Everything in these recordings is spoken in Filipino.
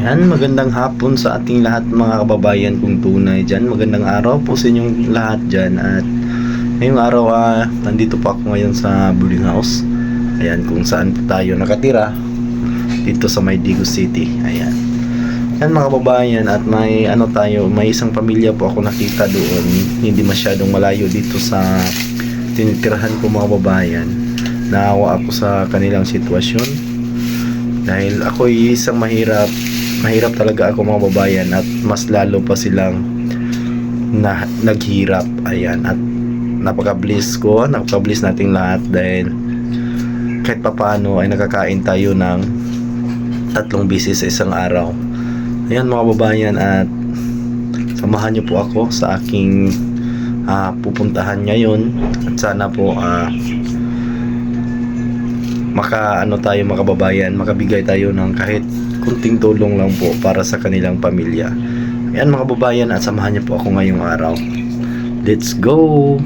Ayan, magandang hapon sa ating lahat mga kababayan kung tunay dyan. Magandang araw po sa inyong lahat dyan. At ngayong araw, ah, nandito po ako ngayon sa boarding house. Ayan, kung saan po tayo nakatira. Dito sa Maydigo City. Ayan. Ayan mga kababayan at may ano tayo, may isang pamilya po ako nakita doon. Hindi masyadong malayo dito sa tinitirahan ko mga kababayan. Naawa ako sa kanilang sitwasyon dahil ako isang mahirap mahirap talaga ako mga babayan at mas lalo pa silang na, naghirap. Ayan at napaka-bliss ko napaka-bliss nating lahat dahil kahit papaano ay nakakain tayo ng tatlong bisis sa isang araw. Ayan mga babayan at samahan niyo po ako sa aking ah, pupuntahan ngayon. At sana po ah, maka ano tayo mga kababayan, makabigay tayo ng kahit kunting tulong lang po para sa kanilang pamilya. Ayan mga kababayan at samahan niyo po ako ngayong araw. Let's go!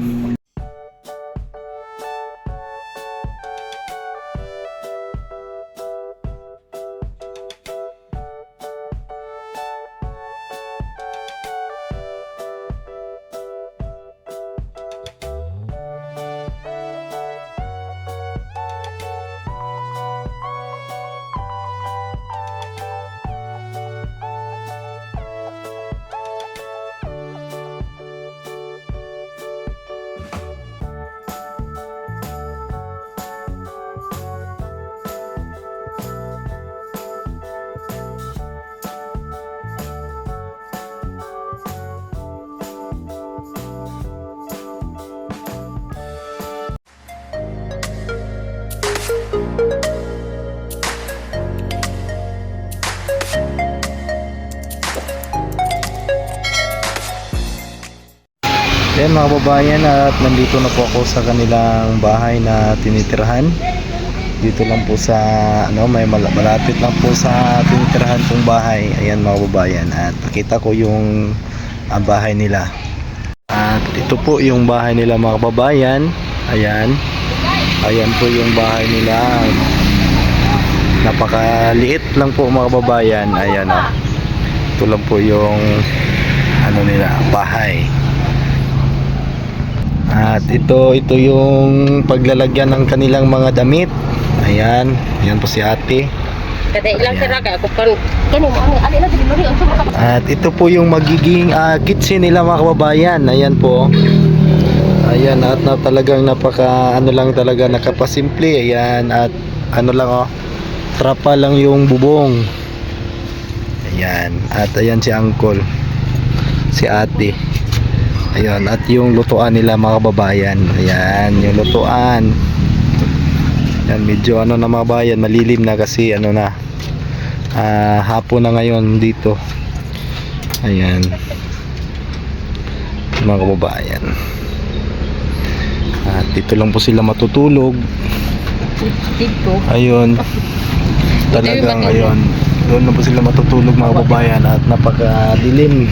Mga kababayan at nandito na po ako sa kanilang bahay na tinitirahan. Dito lang po sa ano may mal- malapit lang po sa tinitirahan kong bahay. Ayan mga kababayan at nakita ko yung ah, bahay nila. At ito po yung bahay nila mga kababayan. Ayan. Ayan po yung bahay nila. Napakaliit lang po mga kababayan. Ayan ah. Ito lang po yung ano nila, bahay. At ito, ito yung paglalagyan ng kanilang mga damit. Ayan, ayan po si ate. At ito po yung magiging ah, kitchen nila mga kababayan. Ayan po. Ayan, at na talagang napaka, ano lang talaga, nakapasimple. Ayan, at ano lang oh, trapa lang yung bubong. Ayan, at ayan si uncle. Si ate. Ayan, at yung lutuan nila mga kababayan. Ayan, yung lutuan. Ayan, medyo ano na mga bayan, malilim na kasi ano na, ah, hapon na ngayon dito. Ayan. Mga kababayan. At dito lang po sila matutulog. Dito. Ayun. Talagang ayun. Doon na po sila matutulog mga kababayan at napakadilim.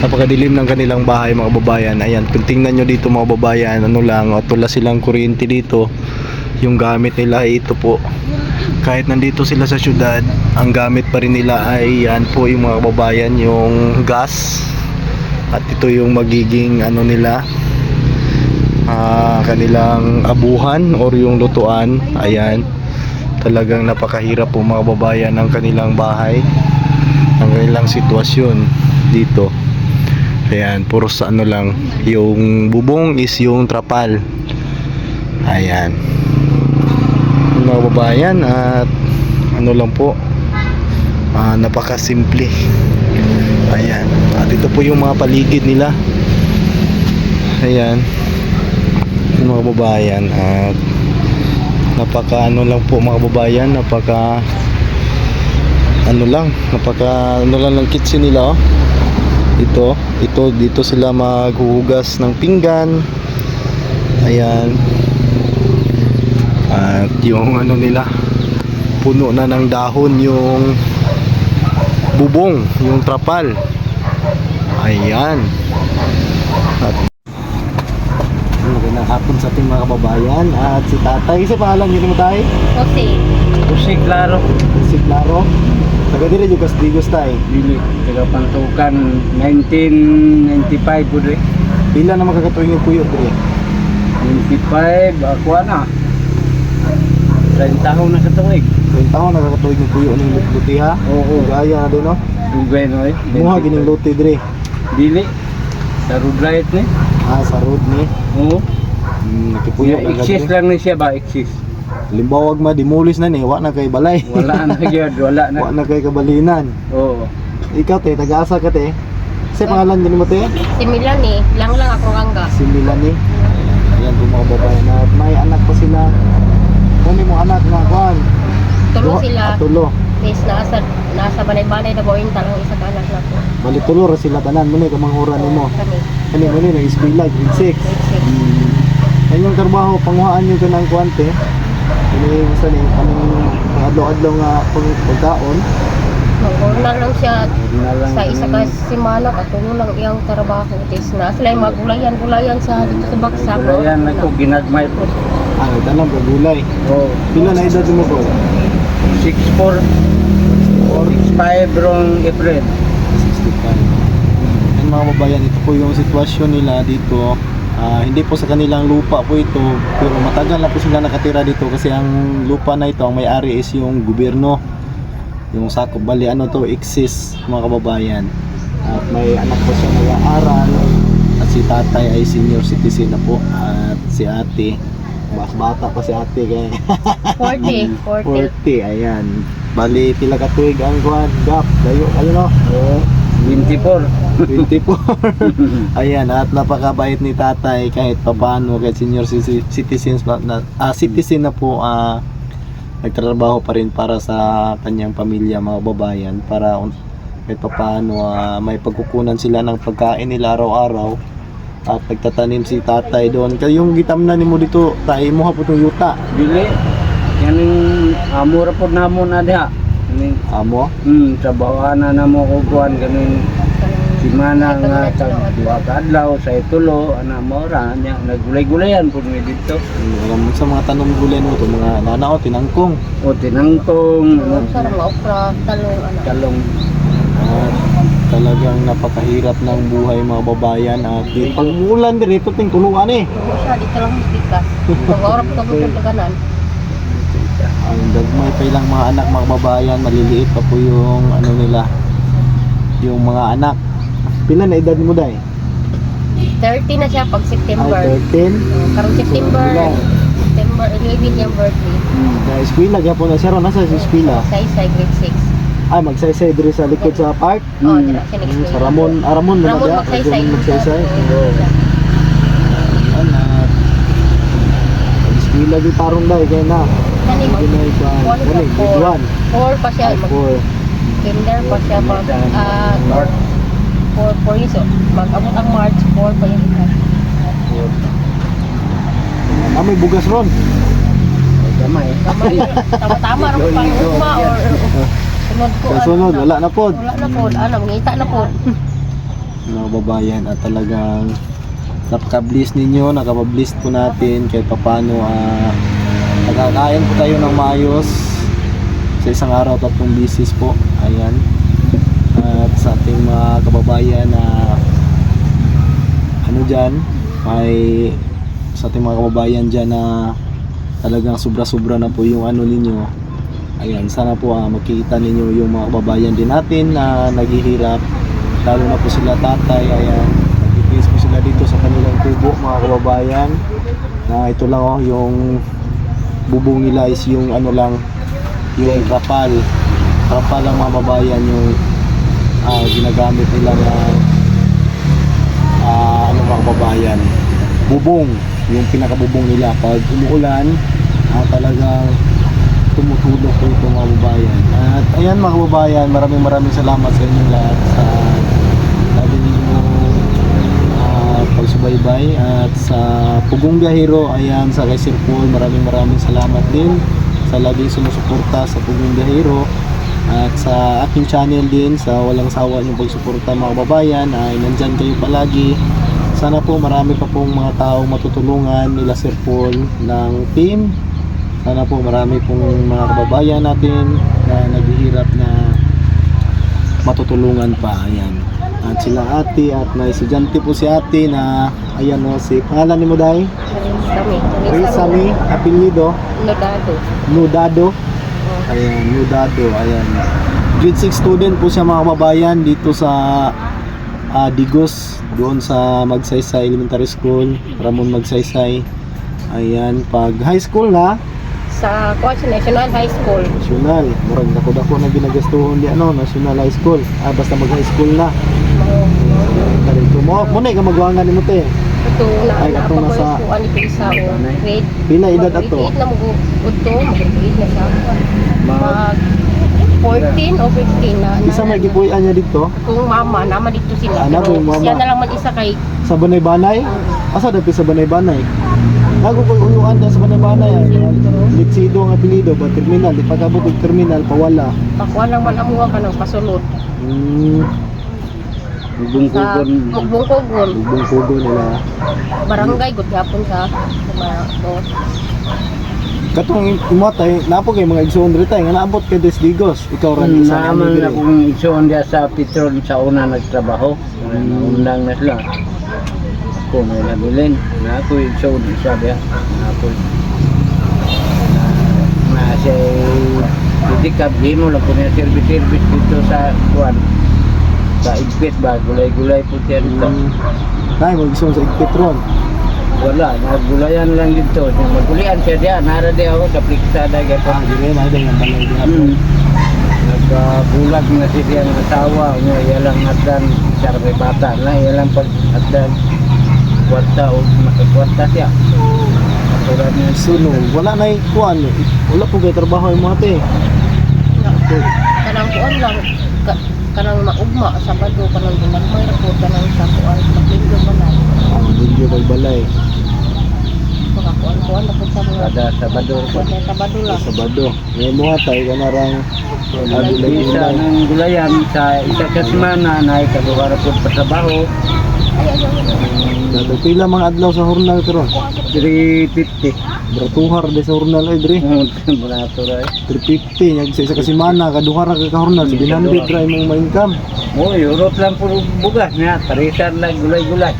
Napakadilim ng kanilang bahay mga kababayan. Ayan, kung tingnan nyo dito mga kababayan, ano lang, at wala silang kuryente dito. Yung gamit nila ay ito po. Kahit nandito sila sa syudad, ang gamit pa rin nila ay yan po yung mga kababayan, yung gas. At ito yung magiging ano nila, ah, kanilang abuhan or yung lutuan. Ayan. Talagang napakahirap po mga babayan ng kanilang bahay. Ang kanilang sitwasyon dito. Ayan, puro sa ano lang. Yung bubong is yung trapal. Ayan. Mga babayan at ano lang po. Ah, napakasimple. Ayan. At ito po yung mga paligid nila. Ayan yung mga babayan at napaka ano lang po mga babayan napaka ano lang napaka ano lang ng kitchen nila oh ito ito dito sila maghuhugas ng pinggan ayan at yung ano nila puno na ng dahon yung bubong yung trapal ayan at Magandang hapon sa ating mga kababayan at si tatay. Sa pangalan niyo mo tayo? Kasi Kusik klaro. Si Claro. Taga dire jud kas Digos tay. Dili taga Pantukan 1995 pud eh. Pila na makakatuig yung puyo dire? 95 ako na. 30 taon na sa tuig. Yung taon nakakatuig yung puyo ning luti ha. Oo. Gaya na din no. Ugay no eh. Muha gining luti dire. Dili. Sa road light ni. Ah sa road ni. Oo. Hmm, nakipuyo Puyo na exist lang ni siya ba exist. Limbawag ma dimulis na ni, wa na kay balay. Wala na gyud, wala wa na. na kay kabalinan. Oo. Ikaw te, taga-asa ka te. Sa pangalan din mo te? Si Milan eh. Lang lang ako rangga. Si Milani. Ayan po mga babae na may anak pa sila. Kung mo anak na kuan. Tulo sila. ah, Tulo. Is nasa nasa banay-banay na buhayin talang isa ka anak na ko. Bali tulo ra sila tanan mo ni kamanghuran nimo. Kami. Kani mo ni nag-eskwela grade 6. Grade six. Hmm. Yan yung trabaho panguhaan niyo kanang kuante. Ini sa ni kanang adlaw-adlaw nga pag- pagkaon. Nangurna lang siya Na lang sa isa ka simana katulo lang iyang trabaho. Is na sila yung magulayan-gulayan sa dito sa baksa. Ayan ako ginagmay po. Ah, tanang gulay. Oo. Pila na edad mo ko? 64 65 rong April. 65. Yan mga babayan, ito po yung sitwasyon nila dito. Ah, hindi po sa kanilang lupa po ito, pero matagal na po sila nakatira dito kasi ang lupa na ito, ang may-ari is yung gobyerno. Yung sakop bali ano to, exist mga kababayan. At may anak po siya nag-aaral at si tatay ay senior citizen na po at si ate mas bata pa si ate kaya 40. 40. 40 ayan bali pila ka tuig ang kuan gap dayo ayo no Oo. 24. 24 ayan at napakabait ni tatay kahit papaano kahit senior ci- citizens na, na ah, citizen na po ah, nagtatrabaho pa rin para sa kanyang pamilya mga babayan para un- kahit papaano ah, may pagkukunan sila ng pagkain nila araw-araw at nagtatanim si tatay doon kaya yung gitamnan nimo dito tay mo hapon yung yuta Dili. Yan yung amura po na mo na diha. Kaning amo hmm, trabahoan na na mo ko kuan kaning simana nga sa duha ka adlaw sa itulo ana mo ra nya nagulay-gulayan pud mi dito. alam mo sa mga tanong gulay mo to mga nanao tinangkong O tinangtong Ang ano, sarang okra, talong, ano. talong At talagang napakahirap ng buhay mga babayan at pag umulan dito ting tuluan eh. Siya, dito lang bigas. Pag-orap ka mo sa taganan. Ang dagmay pa ilang mga anak mga babayan, maliliit pa po yung ano nila, yung mga anak. Pila na edad mo dai? 30 na siya pag September. Ay, 13. Karong September, Ilan? September 11 yung birthday. Hmm, na eskwela gyapon na siya ron nasa sa eskwela. Sa isa, grade 6. Ay magsaysay diri sa likod sa park. Oh, Hmm, week. sa Ramon, ah, Ramon na Ramon magsaysay. Ramon magsaysay. Oo. Ayan, at eskwela di tarong dai kay na. Kani mo, pa, One ka, four. grade 4 pa siya. Ay, Mag four. kinder pa siya. Mag, ah, North. 4 4 years old. Mag-abot ang March, 4 pa yung isa. Ah, may bugas ron. Gamay. Kamay, Tama-tama rin pang uma or sunod ko. Ano sunod, na. wala na pod. Wala na po. Ano, ngita na po. Mga babayan at talagang napaka-bliss ninyo, nakapa-bliss po natin kahit papano ah nakakain po tayo ng maayos sa isang araw tatlong bisis po. Ayan. At sa ating mga kababayan na ano dyan, may sa ating mga kababayan dyan na talagang sobra-sobra na po yung ano ninyo. Ayan, sana po ah, makikita ninyo yung mga kababayan din natin na naghihirap lalo na po sila tatay ayan nagtitiis po sila dito sa kanilang kubo mga kababayan na ito lang oh yung bubong nila is yung ano lang yung trapal trapal lang mga babayan yung ah, ginagamit nila na ah, ano mga kababayan bubong yung pinakabubong nila. Pag umuulan ah, talagang tumutulog po ito mga kababayan. At ayan mga kababayan, maraming maraming salamat sa inyo lahat sa lagi ninyo pagsubaybay at sa Pugong Biyahero, ayan sa kay Sir Paul, maraming maraming salamat din sa laging sumusuporta sa Pugong Biyahero at sa aking channel din sa walang sawa niyong pagsuporta mga kababayan ay nandyan kayo palagi sana po marami pa pong mga taong matutulungan nila Sir Paul ng team Sana po marami pong mga kababayan natin na naghihirap na matutulungan pa. Ayan. At sila ate at may estudyante po si ate na ayan o si pangalan ni mo Kami. Rizami apelyido? Nodado. Nudado Oh. ayan Nudado ayan. Grade 6 student po siya mga kababayan dito sa ah, Digos doon sa Magsaysay Elementary School Ramon Magsaysay. Ayan pag high school na? Sa Coach National High School. national. Murag dako dako na ginagastuhon di ano national high school. Ah basta mag high school na Mga Karito mo mo na ka magwangan ni mo te Ito na Ay, na katong pa ko nasa- ito isa o grade. pila edad ato Mag-grade na mo ito, mag-grade na siya. Mag- Mag 14 o 15 na. isa may gipuy-an niya dito Kung mama, nama dito sila. Ah, na Pero yung mama. siya na lang man isa kay sa Banay-Banay asa dapat sa Banay-Banay Nago ko uyuan na sa Banay-Banay Litsido ang apelido ba terminal di pagabot og terminal pawala Pakuan lang man amuha ka ng pasulod. hmm Sa Bungkugon. Mugbungkogon, bubong kugo nila barangay, good yapon sa mga doon. katong imatay napo kay mga igsoon diri tay nga naabot kay Desdigos ikaw ra Hmm, isa naman diri na kung isuon dia sa Petron sa una nagtrabaho. Undang na sila. Ako may nabilin. Na ako isuon isa dia. Na ako na na siya titikap di mo lang kung service-service dito sa kuwan. Sa igpit ba, gulay-gulay po siya dito. Hmm. Tay mo sa Petron Wala, nagulayan lang dito. Magulian siya diya, nara diya ako sa pliksada ah gato. dire na dai nga balay di Hmm. Nagbulag na si siya ng asawa niya, iyalang atdan sa bata na, iyalang pag atdan kwarta o makakwarta siya. Katulad niya, suno wala na kuan wala po kay trabaho yung mga te Kanang kuan lang, ka, kanang maugma, Sabado, kanang ginagmay na po, kanang sa kuan, maglinggo ba na. ang video kay balay Makakuan-kuan na po sa mga kada Sabado kuan na Sabado lang. Sabado may mga tay kanarang Isa ng gulayan sa isa ka semana na ikaduhara po pa trabaho, Dato pila mga adlaw sa hurnal karon 350. Bertuhar de sa hurnal ay dre Muna ito rin. 350 nyag sa isa ka semana kaduhar ka ka hurnal 700 ra imong ma-income Oh, Europe lang puro bugas niya. Tarisan lang gulay-gulay.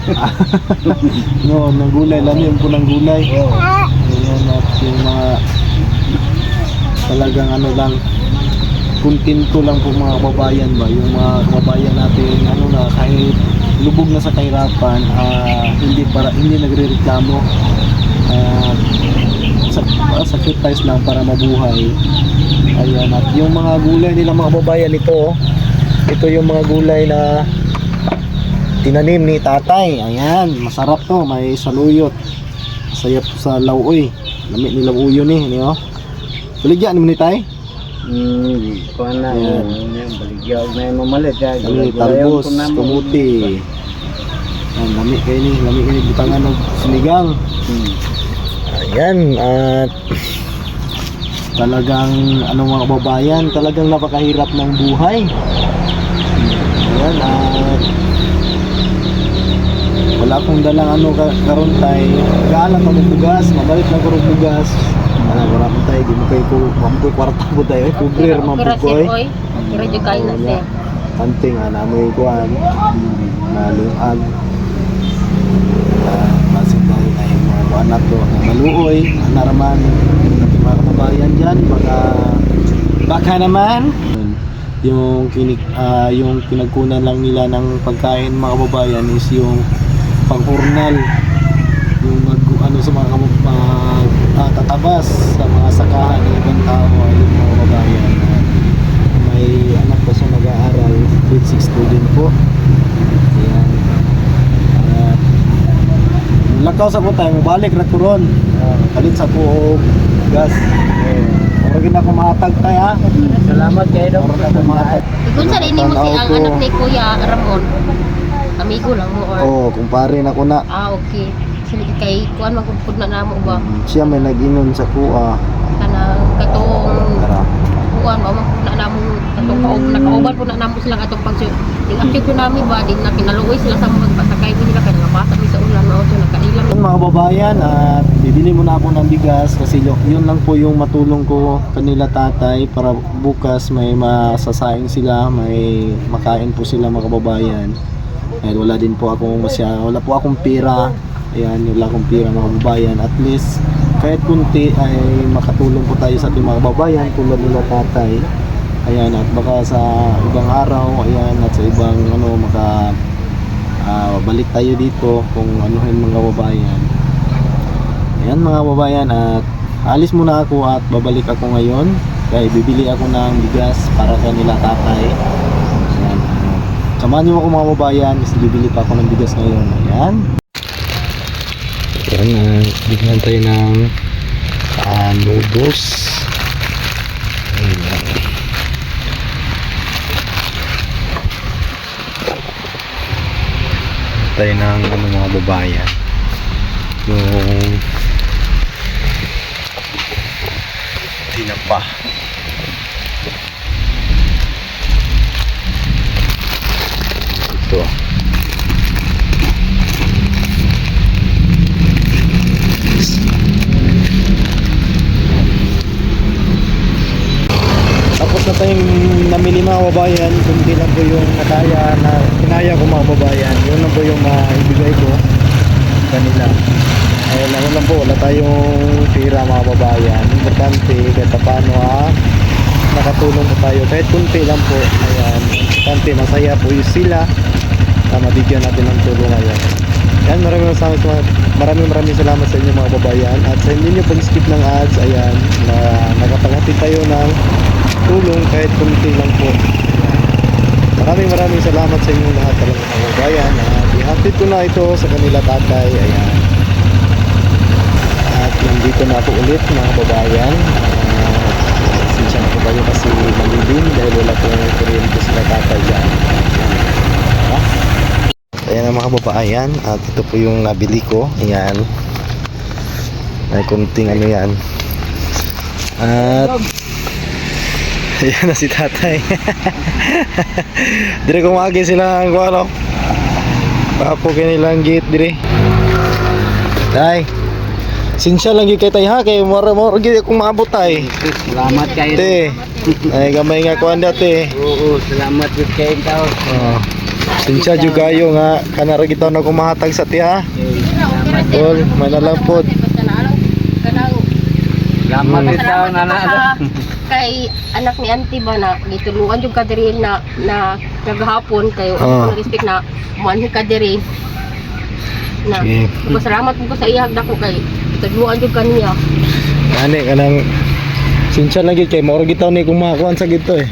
no nang gulay lang yung punang gulay oh. Ayan at yung mga talagang ano lang kontento lang po mga kababayan ba yung mga kababayan natin ano na kahit lubog na sa kahirapan ah, hindi para hindi nagrereklamo ah, sa, ah, sacrifice lang para mabuhay ayan at yung mga gulay nila mga kababayan ito oh. ito yung mga gulay na tinanim ni tatay ayan masarap to may saluyot sayap sa lauoy lamit ni lauyo ni niyo baligyan mo ni tay Hmm, kuha na. Ayan. Yan. Yan, baligyaw na yung mamalit. Gulay-gulayan talbos kamuti ayan lami kayo ni lami kayo ni butangan ng sinigang Hmm. Ayan at talagang ano mga kababayan talagang napakahirap ng buhay. Ayan at wala akong dalang ano ka karon tay gaalang ka bugas mabalik na ko bugas. Ana wala man tay di mo kay ko mampoy kwarta mo tay ay kubrir mampoy sir, oy. Kira jud kain na sir. Kanting ana mo kuan dahil nato na maluoy ana raman ating mga kababayan dyan baka baka naman. Yung kinik ah, yung pinagkunan lang nila ng pagkain mga kababayan is yung panghurnal. Yung mag ano sa mga kamag uh, tatabas sa mga sakahan ng ibang tao ay yung mga kababayan At may anak pa siya nag-aaral grade 6 student po ayan at lakaw sa ko tayo balik ra ko ron kalit sa ko gas. Pero gina ko mahatag tayo ha? Salamat kayo daw. Pero na ko mahatag Ikun sa rin mo si ang ko. anak ni Kuya Ramon. Amigo lang mo or? Oh kumpare na ko na. Ah okay. Sila kay kuan magpud na namo ba? Mm, siya may nag-inom sa kuha. Kanang katong kuan ba na namo. Katong kaob nakauban po na namo sila katong pag yung active po namin ba? Din na kinaluoy sila sa mga pagsakay po nila kanang bata mi sa Yun mga kababayan at bibili muna ako ng bigas kasi yun lang po yung matulong ko kanila tatay para bukas may masasaing sila, may makain po sila mga kababayan. Dahil wala din po akong masya, wala po akong pira. Ayan, wala akong pira mga kababayan. At least kahit kunti ay makatulong po tayo sa ating mga kababayan tulad nila tatay. Ayan, at baka sa ibang araw, ayan, at sa ibang ano, maka Ah, balik tayo dito kung anuhin mga kababayan. Ayan mga kababayan at alis muna ako at babalik ako ngayon. Kaya bibili ako ng bigas para kanila tatay. Ayan. ah, Samahan niyo ako mga kababayan kasi bibili pa ako ng bigas ngayon. Ayan. Ayan, uh, bigyan tayo ng ah, noodles. Ayan. Tayo ng ano, mga babayan. Yung tinapa ito tapos na tayong namili mga kababayan kundi lang po yung nakaya na kinaya ko mga kababayan. Yun lang po yung maibigay ko kanila. Ay lang lang po wala tayong pira mga kababayan. Importante kahit paano ha nakatulong po tayo. Kahit kunti lang po ayan. Importante masaya po yung sila na mabigyan natin ng tulong ngayon. Yan maraming salamat maraming maraming salamat sa inyo mga kababayan. At sa hindi nyo pag-skip ng ads ayan na nakapaghatid tayo ng tulong kahit kunti lang po. Maraming maraming salamat sa inyo lahat talaga mga kababayan at ihatid ko na ito sa kanila tatay. Ayan. At nandito na ako ulit mga kababayan. Uh, sinsya na po kayo kasi malilim dahil wala pong kuryente sila tatay dyan. Diba? ayan ang mga kababayan at ito po yung nabili ko. Ayan. May kunting ano yan. At ayan na si tatay dire kumagi sila ang ano papo kanilang gate dire tay sinsya lang gyud kay tay ha kay mora mora gyud akong maabot tay Salamat kayo. te ay gamay nga kuan dati Oo, salamat yun kayo tao. oh. sinsya jud kayo nga kanara kita na kumahatag sa ti ha tol manalampod Basta na alam kanang Salamat tao na na. kay anak ni auntie ba na gitulungan yung kadiri na na naghapon kayo oh. respect na manhi kadiri na Sige. Pasalamat po sa iyag dako kay tulungan yung kaniya. Ani kanang sinsya lang gyud kay mora gitaw ni kumakuan sa gito eh.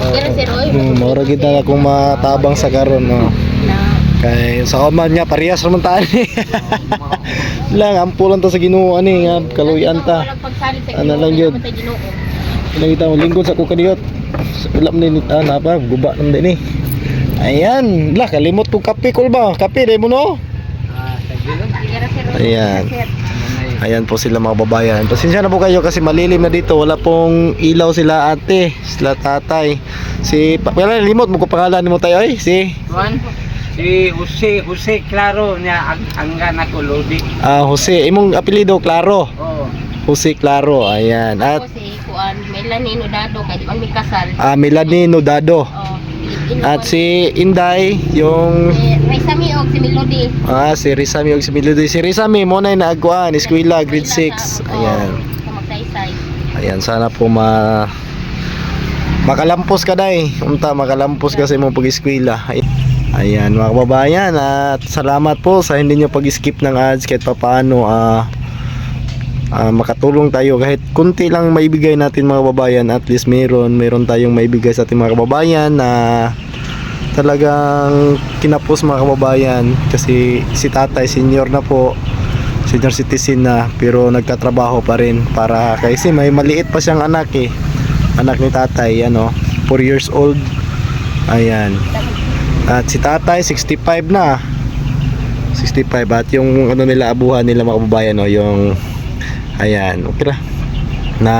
Oy. Hmm, mora kita kung matabang sa karon no. na Kay sa kaman niya parehas raman ta ni. lang ampulan ta sa Ginoo ani nga kaluyan ta. Ano lang yun? Nakita mo lingkod sa kukaniyot. Ulam ni ah, napa guba nam din ni. Ayan, la kalimot ko kape kul ba? Kape dai mo no. Ah. Ayan. Ayan po sila mga babayan. Pasensya na po kayo kasi malilim na dito. Wala pong ilaw sila ate, sila tatay. Si, pa- wala limot mo ko pangalan mo tayo ay. Si, Juan, si Jose, Jose Claro niya ang anggan ako Lodi. ah Jose. Imong apelido, Claro. Oo. Jose Claro. Ayan. At si Kuan Melanie Nodado kay man mi kasal. ah, Melanie Nodado. Oh. At si Inday, yung eh, Raisa mi og si Melody. ah, si Rizami og si Melody. Si Rizami mo na naagkuan, eskwela, grade 6. Ayan. Ayan, sana po ma makalampos ka dai. Unta makalampos ka sa imong pag-eskwela. Ay- Ayan, mga kababayan at salamat po sa hindi nyo pag-skip ng ads kahit papaano ah ah, makatulong tayo. Kahit kunti lang maibigay natin mga kababayan at least meron meron tayong maibigay sa ating mga kababayan na talagang kinapos mga kababayan. Kasi si tatay senior na po. Senior citizen na pero nagtatrabaho pa rin para kasi may maliit pa siyang anak eh. Anak ni tatay ano 4 years old. Ayan. At si tatay 65 na. 65 at yung ano nila abuhan nila mga kababayan no yung ayan okay lang na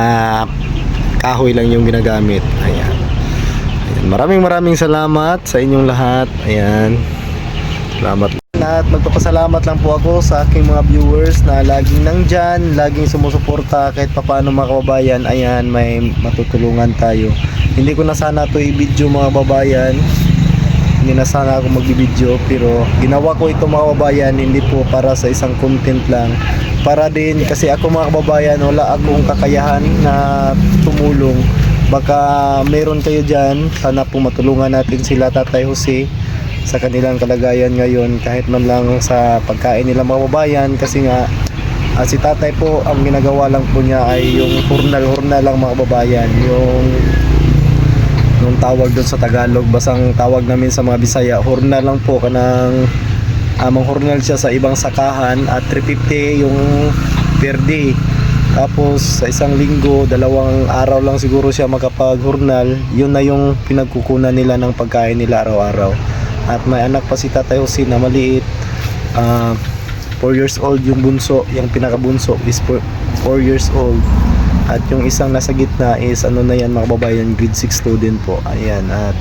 kahoy lang yung ginagamit ayan Ayan, maraming maraming salamat sa inyong lahat ayan salamat At magpapasalamat lang po ako sa aking mga viewers na laging nandyan, laging sumusuporta kahit papaano mga kababayan. Ayan, may matutulungan tayo. Hindi ko na sana to i-video mga kababayan. Hindi na sana ako mag-video pero ginawa ko ito mga kababayan hindi po para sa isang content lang. Para din kasi ako mga kababayan wala akong kakayahan na tumulong. Baka meron kayo dyan, sana po matulungan natin sila Tatay Jose sa kanilang kalagayan ngayon kahit man lang sa pagkain nila mga kababayan kasi nga ah, si tatay po ang ginagawa lang po niya ay yung hurnal-hurnal lang mga kababayan yung nung tawag doon sa Tagalog basang tawag namin sa mga Bisaya hurnal lang po kanang amang hurnal siya sa ibang sakahan at 350 yung per day. Tapos sa isang linggo dalawang araw lang siguro siya makapag-hurnal yun na yung pinagkukunan nila ng pagkain nila araw-araw. At may anak pa si Tatay Jose na maliit. 4 years old yung bunso yung pinakabunso is 4 years old at yung isang nasa gitna is ano na yan mga kababayan grade 6 student po. Ayan at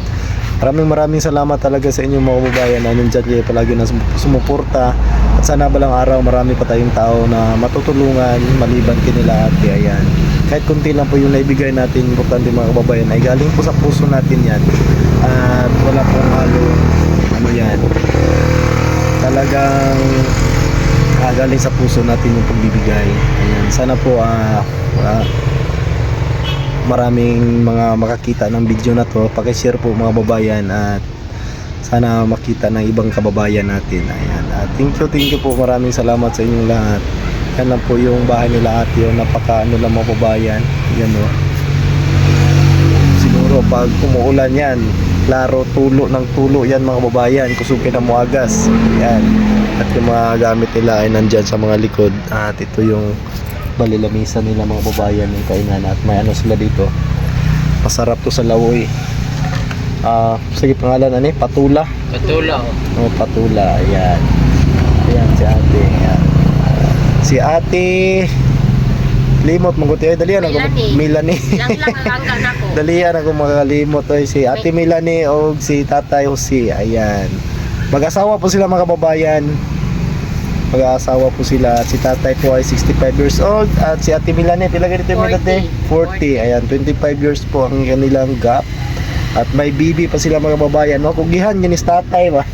maraming maraming salamat talaga sa inyong mga kababayan na nandyan. Kayo palagi na sum- sumuporta. At sana balang araw marami pa tayong tao na matutulungan maliban kinila ate. Ayan. Kahit kunti lang po yung naibigay natin importante mga kababayan ay galing po sa puso natin yan. At wala pong halo ano yan talagang ah, galing sa puso natin yung pagbibigay. Ayan sana po ah ah, maraming mga makakita ng video na to. Paki-share po mga babayan at sana makita ng ibang kababayan natin. Ayan at thank you thank you po. Maraming salamat sa inyong lahat. Yan lang po yung bahay nila ate yung napaka ano lang mga babayan. Yan o siguro pag umuulan yan klaro tulo ng tulo yan mga babayan. Kusugin na muagas yan at yung mga gamit nila ay nandyan sa mga likod. At ito yung balilamisan nila mga babayan yung kainan. At may ano sila dito. Masarap to sa lawoy ah sige pangalan ano eh patula. Patula. oh. Patula. Ayan. Ayan si ate. Ayan. si ate limot mangguti. Ay Lang lang ang hanggan ako. Dalian ako makalimot oy si Ate Melanie o si Tatay Jose. Ayan. Mag-asawa po sila mga kababayan. Mag-asawa po sila. Si Tatay po ay 65 years old at si Ate Melanie pila ganito yung 40. edad eh? 40. Ayan, 25 years po ang kanilang gap. At may bibi pa sila mga kababayan. No, kugihan yun is tatay ba?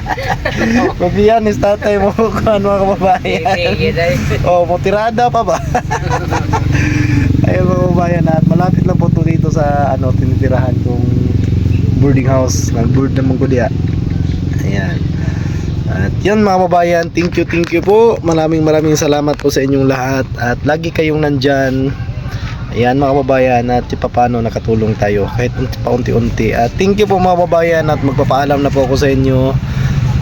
kugihan is tatay mo kuhan mga kababayan. Oh, motirada pa ba? Ayun mga kababayan at malapit lang po to dito sa ano tinitirahan kong boarding house. Nag-board naman ko diya. Ayan. At yun mga kababayan, thank you, thank you po. Maraming maraming salamat po sa inyong lahat. At lagi kayong nandyan. Ayan mga kababayan at paano nakatulong tayo kahit unti- paunti-unti. At thank you po mga kababayan at magpapaalam na po ako sa inyo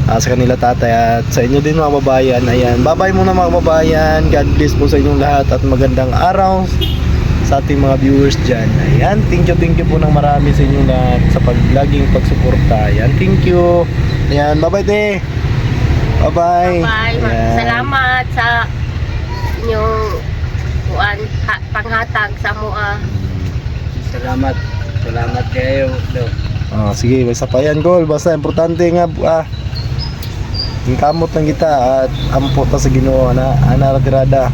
ah, sa kanila tatay at sa inyo din mga kababayan. Ayan, bye-bye muna mga kababayan. God bless po sa inyong lahat at magandang araw sa ating mga viewers dyan. Ayan, thank you, thank you po ng marami sa inyong lahat sa pag laging pagsuporta. Ayan, thank you. Ayan, bye-bye te. Bye-bye. Bye. Ayan. Salamat sa inyong kuan ha, panghatag sa mua. Salamat. Salamat kayo. Do. Oh, sige, basta pa yan, Gol. Basta importante nga, ah, yung kamot lang kita at ampo ta sa ginoo na ana tirada.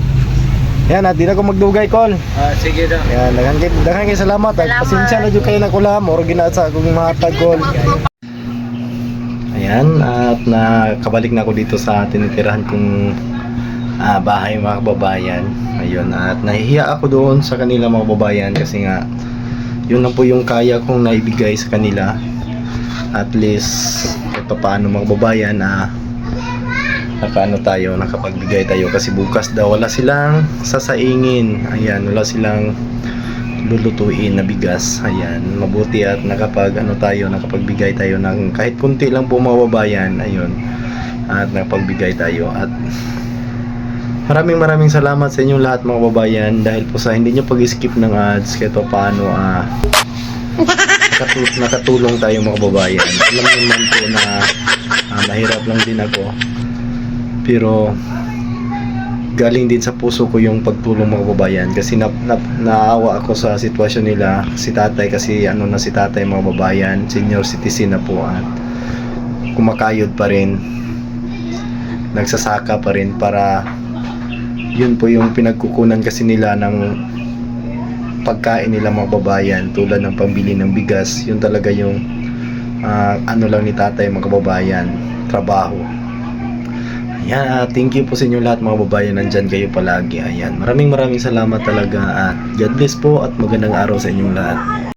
Yan, at di na ko magdugay, Kol. Ah, sige daw. Yan, daghan kay daghan kay salamat. At Salamat. pasensya na jud kayo na kulam or gina sa akong mahatag, Kol. Ayan, at nakabalik na ako dito sa tinitirahan kong ah, bahay mga kababayan. Ayun, at nahihiya ako doon sa kanila mga kababayan kasi nga yun lang po yung kaya kong naibigay sa kanila. At least kahit pa paano mga kababayan na nakaano tayo, nakapagbigay tayo kasi bukas daw wala silang sasaingin. Ayan, wala silang lulutuin na bigas. Ayan, mabuti at nakapag ano tayo, nakapagbigay tayo ng kahit kunti lang po mga kababayan. Ayun. At nakapagbigay tayo at Maraming maraming salamat sa inyong lahat mga kababayan dahil po sa hindi nyo pag-skip ng ads kahit pa paano ah nakatu- nakatulong tayo mga kababayan. Alam naman po na ah, mahirap lang din ako. Pero galing din sa puso ko yung pagtulong mga kababayan kasi na, na, naawa ako sa sitwasyon nila si tatay kasi ano na si tatay mga kababayan senior citizen na po at kumakayod pa rin nagsasaka pa rin para yun po yung pinagkukunan kasi nila ng pagkain nila mga babayan tulad ng pambili ng bigas. Yun talaga yung ah, ano lang ni tatay mga kababayan trabaho Ayan, ah, thank you po sa inyo lahat mga babayan nandyan kayo palagi. Ayan maraming maraming salamat talaga. At God bless po at magandang araw sa inyong lahat